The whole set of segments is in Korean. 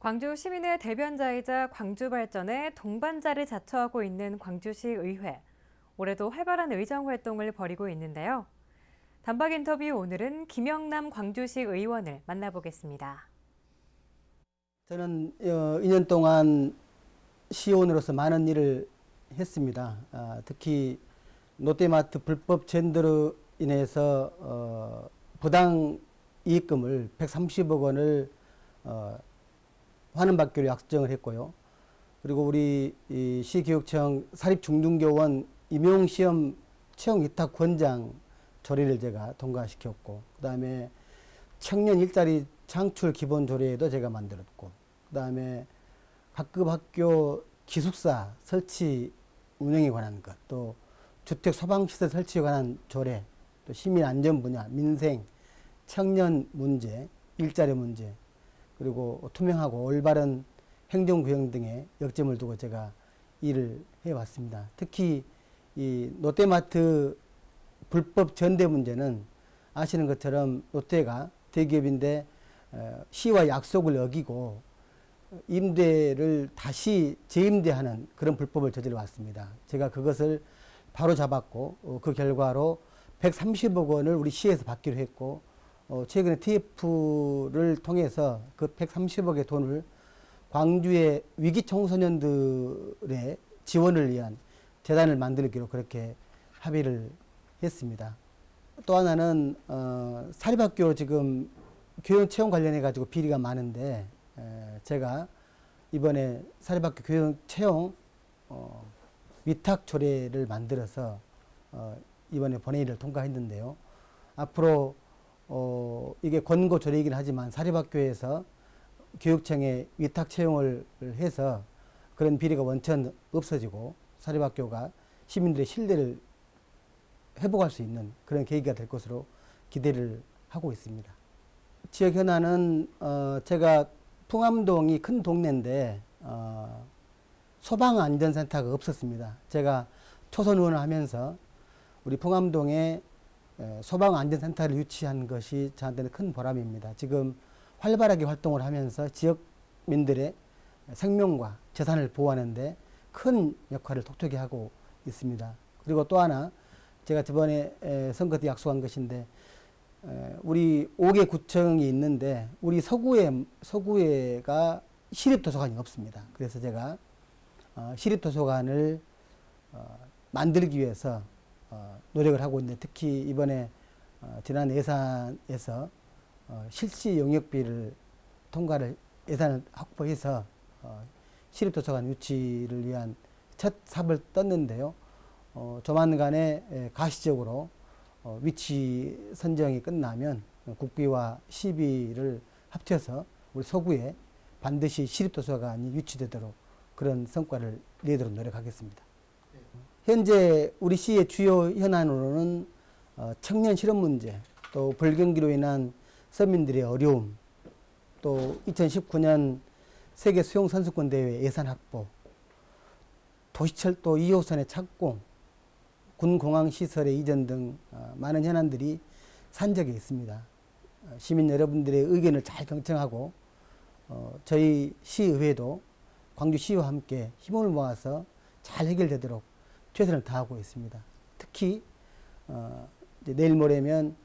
광주 시민의 대변자이자 광주 발전의 동반자를 자처하고 있는 광주시 의회. 올해도 활발한 의정 활동을 벌이고 있는데요. 단박 인터뷰 오늘은 김영남 광주시 의원을 만나보겠습니다. 저는 어, 2년 동안 시의원으로서 많은 일을 했습니다. 아, 특히 롯데마트 불법 젠더로 인해서 어, 부당 이익금을 130억 원을 어, 환원받기로 약정을 했고요. 그리고 우리 이 시교육청 사립중등교원 임용시험 채용 위탁 권장 조례를 제가 통과시켰고, 그 다음에 청년 일자리 창출 기본 조례도 제가 만들었고, 그 다음에 각급 학교 기숙사 설치 운영에 관한 것, 또 주택 소방시설 설치에 관한 조례, 또 시민 안전 분야, 민생, 청년 문제, 일자리 문제, 그리고 투명하고 올바른 행정 구형 등의 역점을 두고 제가 일을 해왔습니다. 특히 이 롯데마트 불법 전대 문제는 아시는 것처럼 롯데가 대기업인데 어, 시와 약속을 어기고 임대를 다시 재임대하는 그런 불법을 저질러 왔습니다. 제가 그것을 바로 잡았고 어, 그 결과로 130억 원을 우리 시에서 받기로 했고 어, 최근에 TF를 통해서 그 130억의 돈을 광주의 위기 청소년들의 지원을 위한 재단을 만들기로 그렇게 합의를 했습니다. 또 하나는 어, 사립학교 지금 교육 채용 관련해 가지고 비리가 많은데 에, 제가 이번에 사립학교 교육 채용 어, 위탁 조례를 만들어서 어, 이번에 본회의를 통과했는데요. 앞으로 어, 이게 권고 조례이긴 하지만 사립학교에서 교육청에 위탁 채용을 해서 그런 비리가 원천 없어지고 사립학교가 시민들의 신뢰를 회복할 수 있는 그런 계기가 될 것으로 기대를 하고 있습니다. 지역 현안은 어, 제가 풍암동이 큰 동네인데 어, 소방안전센터가 없었습니다. 제가 초선 의원을 하면서 우리 풍암동에 에, 소방안전센터를 유치한 것이 저한테는 큰 보람입니다. 지금 활발하게 활동을 하면서 지역민들의 생명과 재산을 보호하는데 큰 역할을 톡톡히 하고 있습니다. 그리고 또 하나 제가 저번에 에, 선거 때 약속한 것인데 에, 우리 5개 구청이 있는데 우리 서구에 서구에가 시립 도서관이 없습니다. 그래서 제가 어, 시립 도서관을 어, 만들기 위해서 어, 노력을 하고 있는데 특히 이번에 어, 지난 예산에서 어, 실시 영역비를 통과를 예산을 확보해서 어, 시립도서관 유치를 위한 첫 삽을 떴는데요. 어, 조만간에 에, 가시적으로 어, 위치 선정이 끝나면 국비와 시비를 합쳐서 우리 서구에 반드시 시립도서관이 유치되도록 그런 성과를 내도록 노력하겠습니다. 현재 우리 시의 주요 현안으로는 어, 청년 실업 문제, 또 불경기로 인한 서민들의 어려움, 또 2019년 세계 수영 선수권 대회 예산 확보, 도시철도 2호선의 착공, 군 공항 시설의 이전 등 어, 많은 현안들이 산적에 있습니다. 어, 시민 여러분들의 의견을 잘 경청하고 어, 저희 시의회도 광주시와 함께 힘을 모아서 잘 해결되도록 최선을 다하고 있습니다. 특히 어, 내일 모레면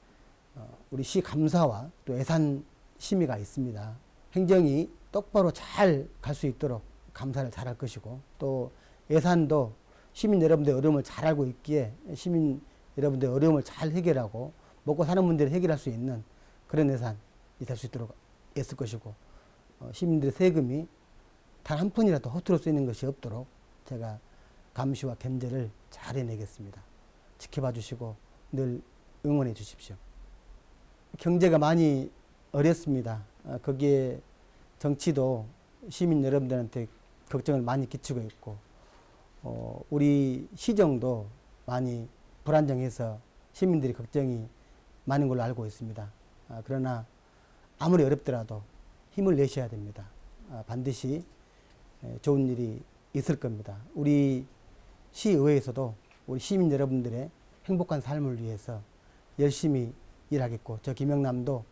어, 우리 시 감사와 또 예산 심의가 있습니다. 행정이 똑바로 잘 갈 수 있도록 감사를 잘 할 것이고 또 예산도 시민 여러분들의 어려움을 잘 알고 있기에 시민 여러분들의 어려움을 잘 해결하고 먹고 사는 문제를 해결할 수 있는 그런 예산이 될 수 있도록 애쓸 것이고 어, 시민들의 세금이 단 한 푼이라도 허투루 쓰이는 것이 없도록 제가 감시와 견제를 잘 해내겠습니다. 지켜봐 주시고 늘 응원해 주십시오. 경제가 많이 어렵습니다. 어, 거기에 정치도 시민 여러분들한테 걱정을 많이 끼치고 있고, 어, 우리 시정도 많이 불안정해서 시민들이 걱정이 많은 걸로 알고 있습니다. 아, 그러나 아무리 어렵더라도 힘을 내셔야 됩니다. 아, 반드시 에, 좋은 일이 있을 겁니다. 우리 시의회에서도 우리 시민 여러분들의 행복한 삶을 위해서 열심히 일하겠고 저 김영남도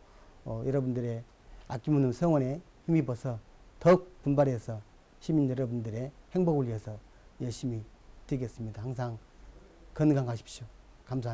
어, 여러분들의 아낌없는 성원에 힘입어서 더욱 분발해서 시민 여러분들의 행복을 위해서 열심히 뛰겠습니다. 항상 건강하십시오. 감사합니다.